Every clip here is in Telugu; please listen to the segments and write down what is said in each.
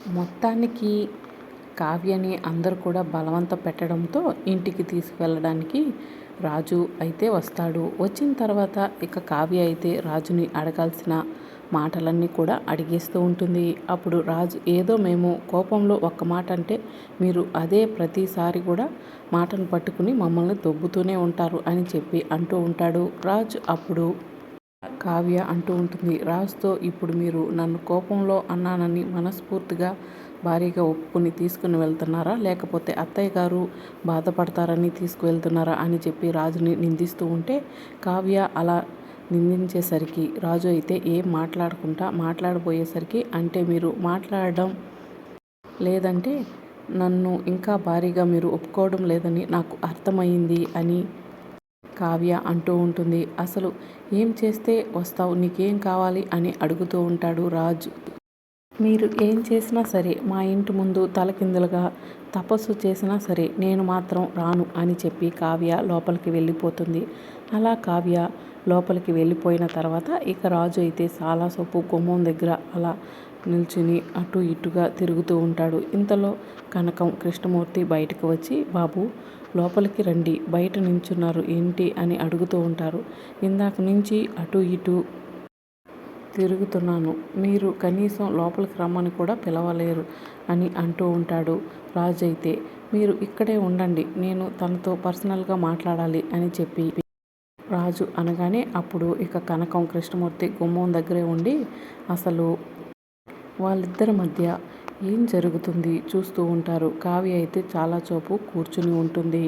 మొత్తానికి కావ్యని అందరూ కూడా బలవంత పెట్టడంతో ఇంటికి తీసుకువెళ్ళడానికి రాజు అయితే వస్తాడు. వచ్చిన తర్వాత ఇక కావ్య అయితే రాజుని అడగాల్సిన మాటలన్నీ కూడా అడిగేస్తూ ఉంటుంది. అప్పుడు రాజు ఏదో మేము కోపంలో ఒక్క మాట అంటే మీరు అదే ప్రతిసారి కూడా మాటను పట్టుకుని మమ్మల్ని దొబ్బుతూనే ఉంటారు అని చెప్పి అంటూ ఉంటాడు రాజు. అప్పుడు కావ్య అంటూ ఉంటుంది. రాజుతో ఇప్పుడు మీరు నన్ను కోపంలో అన్నానని మనస్ఫూర్తిగా భారీగా ఒప్పుకుని తీసుకుని వెళ్తున్నారా? లేకపోతే అత్తయ్య గారు బాధపడతారని తీసుకువెళ్తున్నారా? అని చెప్పి రాజుని నిందిస్తూ ఉంటే కావ్య అలా నిందించేసరికి రాజు అయితే ఏం మాట్లాడకుండా మాట్లాడబోయేసరికి అంటే మీరు మాట్లాడడం లేదంటే నన్ను ఇంకా భారీగా మీరు ఒప్పుకోవడం లేదని నాకు అర్థమైంది అని కావ్య అంటూ ఉంటుంది. అసలు ఏం చేస్తే వస్తావు? నీకేం కావాలి? అని అడుగుతూ ఉంటాడు రాజు. మీరు ఏం చేసినా సరే మా ఇంటి ముందు తలకిందులుగా తపస్సు చేసినా సరే నేను మాత్రం రాను అని చెప్పి కావ్య లోపలికి వెళ్ళిపోతుంది. అలా కావ్య లోపలికి వెళ్ళిపోయిన తర్వాత ఇక రాజు అయితే చాలా సొప్పు గుమ్మం దగ్గర అలా నిల్చుని అటు ఇటుగా తిరుగుతూ ఉంటాడు. ఇంతలో కనకం కృష్ణమూర్తి బయటకు వచ్చి బాబు లోపలికి రండి బయట నించున్నారు ఏంటి అని అడుగుతూ ఉంటారు. ఇందాక నుంచి అటు ఇటు తిరుగుతున్నాను. మీరు కనీసం లోపలికి రమ్మని కూడా పిలవలేరు అని అంటూ ఉంటాడు రాజు అయితే మీరు ఇక్కడే ఉండండి నేను తనతో పర్సనల్గా మాట్లాడాలి అని చెప్పి రాజు అనగానే అప్పుడు ఇక కనకం కృష్ణమూర్తి గుమ్మం దగ్గరే ఉండి అసలు వాళ్ళిద్దరి మధ్య ఏం జరుగుతుంది చూస్తూ ఉంటారు. కావ్య అయితే చాలా చూపు కూర్చుని ఉంటుంది.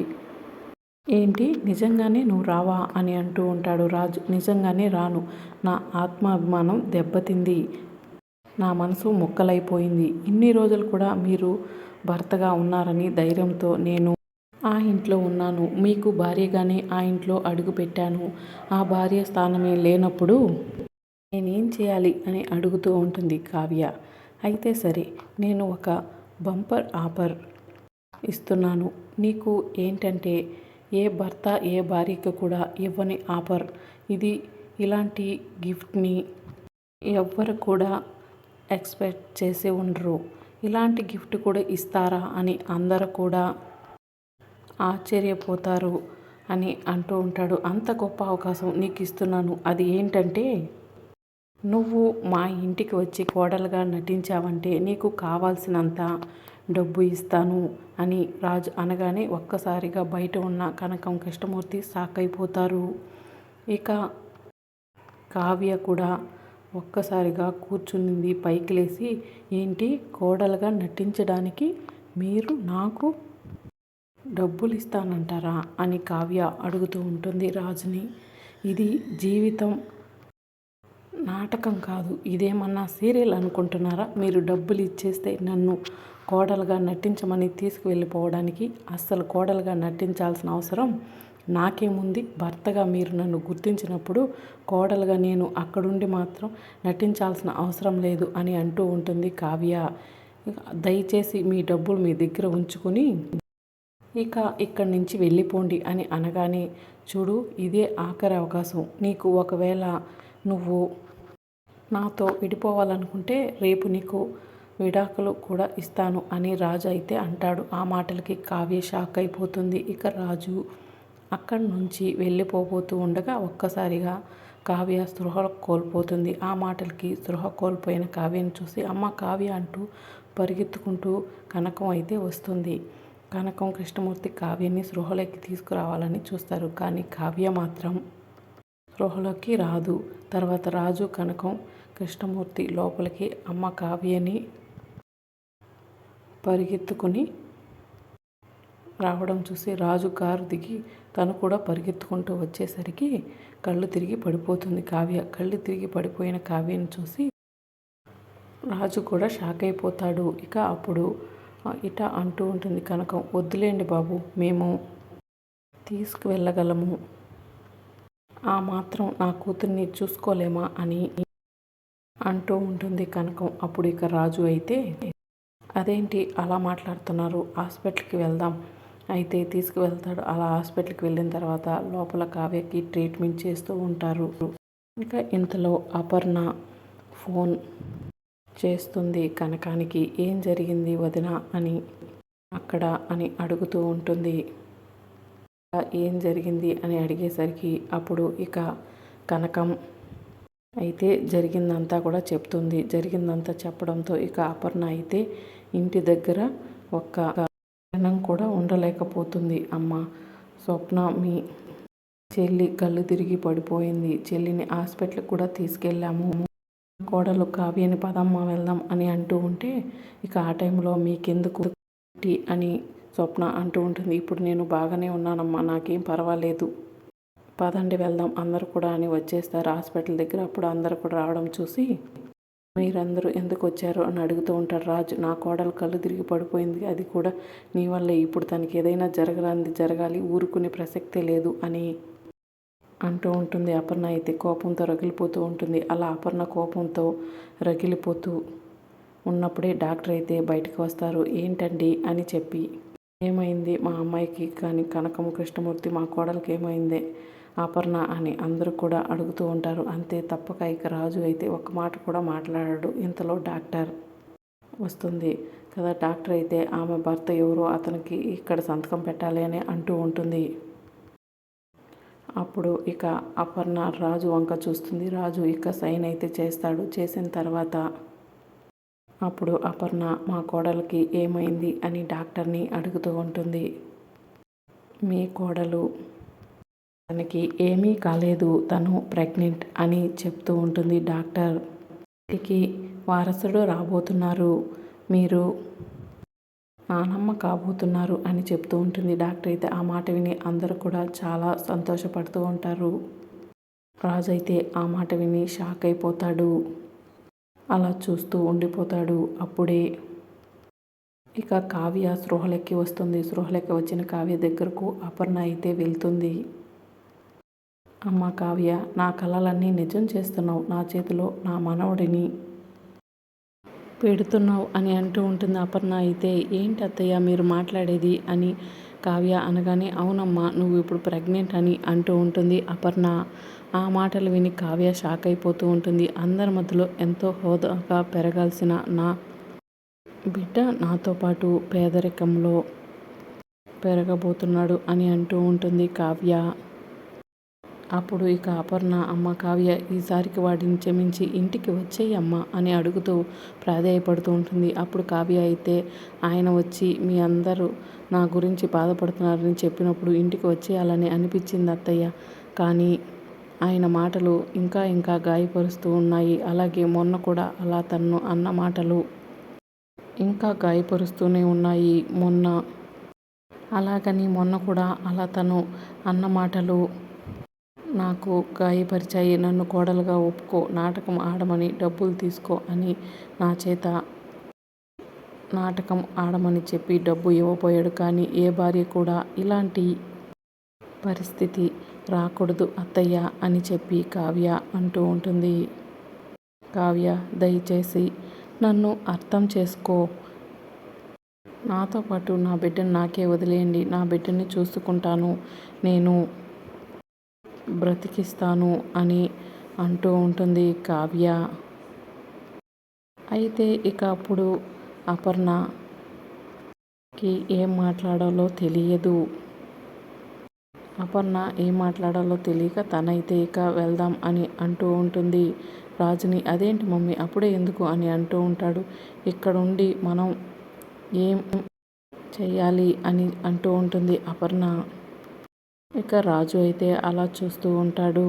ఏంటి? నిజంగానే నువ్వు రావా? అని అంటూ ఉంటాడు రాజు. నిజంగానే రాను. నా ఆత్మాభిమానం దెబ్బతింది. నా మనసు ముక్కలైపోయింది. ఇన్ని రోజులు కూడా మీరు భర్తగా ఉన్నారని ధైర్యంతో నేను ఆ ఇంట్లో ఉన్నాను. మీకు భార్యగానే ఆ ఇంట్లో అడుగు పెట్టాను. ఆ భార్య స్థానమే లేనప్పుడు నేనేం చేయాలి అని అడుగుతూ ఉంటుంది కావ్య. అయితే సరే నేను ఒక బంపర్ ఆఫర్ ఇస్తున్నాను. నీకు ఏంటంటే ఏ భర్త ఏ భార్యకు కూడా ఇవ్వని ఆఫర్. ఇది ఇలాంటి గిఫ్ట్ని ఎవ్వరు కూడా ఎక్స్పెక్ట్ చేసి ఉండరు. ఇలాంటి గిఫ్ట్ కూడా ఇస్తారా అని అందరూ కూడా ఆశ్చర్యపోతారు అని అంటూ ఉంటాడు. అంత గొప్ప అవకాశం నీకు ఇస్తున్నాను. అది ఏంటంటే నువ్వు మా ఇంటికి వచ్చి కోడలుగా నటించావంటే నీకు కావాల్సినంత డబ్బు ఇస్తాను అని రాజు అనగానే ఒక్కసారిగా బయట ఉన్న కనకం కృష్ణమూర్తి అయిపోతారు ఇక కావ్య కూడా ఒక్కసారిగా కూర్చునింది పైకి లేచి ఏంటి కోడలుగా నటించడానికి మీరు నాకు డబ్బులు ఇస్తానంటారా అని కావ్య అడుగుతూ ఉంటుంది రాజుని. ఇది జీవితం నాటకం కాదు. ఇదేమన్నా సీరియల్ అనుకుంటున్నారా? మీరు డబ్బులు ఇచ్చేస్తే నన్ను కోడలుగా నటించమని తీసుకువెళ్ళిపోవడానికి అస్సలు కోడలుగా నటించాల్సిన అవసరం నాకేముంది? భర్తగా మీరు నన్ను గుర్తించినప్పుడు కోడలుగా నేను అక్కడుండి మాత్రం నటించాల్సిన అవసరం లేదు అని అంటూ ఉంటుంది కావ్య. దయచేసి మీ డబ్బులు మీ దగ్గర ఉంచుకొని ఇక ఇక్కడి నుంచి వెళ్ళిపోండి అని అనగానే చూడు ఇదే ఆఖరి అవకాశం. నీకు ఒకవేళ నువ్వు నాతో విడిపోవాలనుకుంటే రేపు నీకు విడాకులు కూడా ఇస్తాను అని రాజు అయితే అంటాడు. ఆ మాటలకి కావ్య షాక్ అయిపోతుంది. ఇక రాజు అక్కడి నుంచి వెళ్ళిపోబోతూ ఉండగా ఒక్కసారిగా కావ్య స్పృహ కోల్పోతుంది. ఆ మాటలకి స్పృహ కోల్పోయిన కావ్యను చూసి అమ్మ కావ్య అంటూ పరిగెత్తుకుంటూ కనకం అయితే వస్తుంది. కనకం కృష్ణమూర్తి కావ్యాన్ని స్పృహలోకి తీసుకురావాలని చూస్తారు. కానీ కావ్య మాత్రం స్పృహలోకి రాదు. తర్వాత రాజు కనకం కృష్ణమూర్తి లోపలికి అమ్మ కావ్యని పరిగెత్తుకుని రావడం చూసి రాజు కారు దిగి తను కూడా పరిగెత్తుకుంటూ వచ్చేసరికి కళ్ళు తిరిగి పడిపోతుంది కావ్య. కళ్ళు తిరిగి పడిపోయిన కావ్యని చూసి రాజు కూడా షాక్ అయిపోతాడు. ఇక అప్పుడు ఇట అంటూ ఉంటుంది కనకం వద్దులేండి బాబు మేము తీసుకువెళ్ళగలము ఆ మాత్రం నా కూతుర్ని చూసుకోలేమా అని అంటూ ఉంటుంది కనకం. అప్పుడు ఇక రాజు అయితే అదేంటి అలా మాట్లాడుతున్నారు? హాస్పిటల్కి వెళ్దాం. అయితే తీసుకువెళ్తాడు. అలా హాస్పిటల్కి వెళ్ళిన తర్వాత లోపల కావ్యకి ట్రీట్మెంట్ చేస్తూ ఉంటారు. ఇంకా ఇంతలో అపర్ణ ఫోన్ చేస్తుంది కనకానికి. ఏం జరిగింది వదిన? అని అక్కడ అని అడుగుతూ ఉంటుంది. ఏం జరిగింది అని అడిగేసరికి అప్పుడు ఇక కనకం అయితే జరిగిందంతా కూడా చెప్తుంది. జరిగిందంతా చెప్పడంతో ఇక అపర్ణ అయితే ఇంటి దగ్గర ఒక్క క్షణం కూడా ఉండలేకపోతుంది. అమ్మ స్వప్న మీ చెల్లి కళ్ళు తిరిగి పడిపోయింది. చెల్లిని హాస్పిటల్కి కూడా తీసుకెళ్ళాము. కోడలు కావ్యని పదమ్మ వెళ్దాం అని అంటూ ఉంటే ఇక ఆ టైంలో మీకెందుకు అని స్వప్న అంటూ ఉంటుంది. ఇప్పుడు నేను బాగానే ఉన్నానమ్మా నాకేం పర్వాలేదు. పదండి వెళ్దాం. అందరు కూడా అని వచ్చేస్తారు హాస్పిటల్ దగ్గర. అప్పుడు అందరు కూడా రావడం చూసి మీరందరూ ఎందుకు వచ్చారు? అని అడుగుతూ ఉంటారు రాజు. నా కోడలు కళ్ళు తిరిగి పడిపోయింది. అది కూడా నీ వల్లే. ఇప్పుడు తనకి ఏదైనా జరగరాంది జరగాలి. ఊరుకునే ప్రసక్తే లేదు అని అంటూ ఉంటుంది. అపర్ణ అయితే కోపంతో రగిలిపోతూ ఉంటుంది. అలా అపర్ణ కోపంతో రగిలిపోతూ ఉన్నప్పుడే డాక్టర్ అయితే బయటకు వస్తారు. ఏంటండి? అని చెప్పి ఏమైంది? మా అమ్మాయికి కానీ కనకము కృష్ణమూర్తి మా కోడలికి ఏమైంది? అపర్ణ అని అందరూ కూడా అడుగుతూ ఉంటారు. అంతే తప్పక ఇక రాజు అయితే ఒక మాట కూడా మాట్లాడాడు. ఇంతలో డాక్టర్ వస్తుంది. కదా డాక్టర్ అయితే ఆమె భర్త ఎవరో అతనికి ఇక్కడ సంతకం పెట్టాలి అని అంటూ ఉంటుంది. అప్పుడు ఇక అపర్ణ రాజు వంక చూస్తుంది. రాజు ఇక సైన్ అయితే చేస్తాడు. చేసిన తర్వాత అప్పుడు అపర్ణ మా కోడలికి ఏమైంది? అని డాక్టర్ని అడుగుతూ ఉంటుంది. మీ కోడలు తనకి ఏమీ కాలేదు తను ప్రెగ్నెంట్ అని చెప్తూ ఉంటుంది డాక్టర్. ఇంటికి వారసుడు రాబోతున్నారు మీరు నానమ్మ కాబోతున్నారు అని చెప్తూ ఉంటుంది డాక్టర్. అయితే ఆ మాట విని అందరూ కూడా చాలా సంతోషపడుతూ ఉంటారు. రాజు అయితే ఆ మాట విని షాక్ అయిపోతాడు. అలా చూస్తూ ఉండిపోతాడు అప్పుడే. ఇక కావ్య సృహలెక్కి వస్తుంది. సృహలెక్కి వచ్చిన కావ్య దగ్గరకు అపర్ణ అయితే వెళ్తుంది. అమ్మ కావ్య నా కళలన్నీ నిజం చేస్తున్నావు. నా చేతిలో నా మనవడిని పెడుతున్నావు అని అంటూ ఉంటుంది అపర్ణ అయితే. ఏంటి అత్తయ్య మీరు మాట్లాడేది? అని కావ్య అనగానే అవునమ్మా నువ్వు ఇప్పుడు ప్రెగ్నెంట్ అని అంటూ ఉంటుంది అపర్ణ. ఆ మాటలు విని కావ్య షాక్ అయిపోతూ ఉంటుంది. అందరి మధ్యలో ఎంతో హోదాగా పెరగాల్సిన నా బిడ్డ నాతో పాటు పేదరికంలో పెరగబోతున్నాడు అని అంటూ ఉంటుంది కావ్య. అప్పుడు ఇక అపర్ణ అమ్మ కావ్య ఈసారికి వాడిని క్షమించి ఇంటికి వచ్చేయి అమ్మ అని అడుగుతూ ప్రాధేయపడుతూ ఉంటుంది. అప్పుడు కావ్య అయితే ఆయన వచ్చి మీ అందరూ నా గురించి బాధపడుతున్నారని చెప్పినప్పుడు ఇంటికి వచ్చేయాలని అనిపించింది అత్తయ్య. కానీ ఆయన మాటలు ఇంకా ఇంకా గాయపరుస్తూ ఉన్నాయి. అలాగే మొన్న కూడా అలా తన్ను అన్న మాటలు ఇంకా గాయపరుస్తూనే ఉన్నాయి. మొన్న అలాగని మొన్న కూడా అలా తను అన్న మాటలు నాకు గాయపరిచాయి. నన్ను కోడలుగా ఒప్పుకో నాటకం ఆడమని డబ్బులు తీసుకో అని నా చేత నాటకం ఆడమని చెప్పి డబ్బు ఇవ్వబోయాడు. కానీ ఏ భార్య కూడా ఇలాంటి పరిస్థితి రాకూడదు అత్తయ్య అని చెప్పి కావ్య అంటూ ఉంటుంది. కావ్య దయచేసి నన్ను అర్థం చేసుకో. నాతో పాటు నా బిడ్డను నాకే వదిలేయండి. నా బిడ్డని చూసుకుంటాను. నేను బ్రతికిస్తాను అని అంటూ ఉంటుంది కావ్య. అయితే ఇక అప్పుడు అపర్ణకి ఏం మాట్లాడాలో తెలియదు. అపర్ణ ఏం మాట్లాడాలో తెలియక తనైతే ఇక వెళ్దాం అని అంటూ ఉంటుంది. రాజుని అదేంటి మమ్మీ అప్పుడే ఎందుకు అని అంటూ ఉంటాడు. ఇక్కడుండి మనం ఏం చెయ్యాలి అని అంటూ ఉంటుంది అపర్ణ. ఇక రాజు అయితే అలా చూస్తూ ఉంటాడు.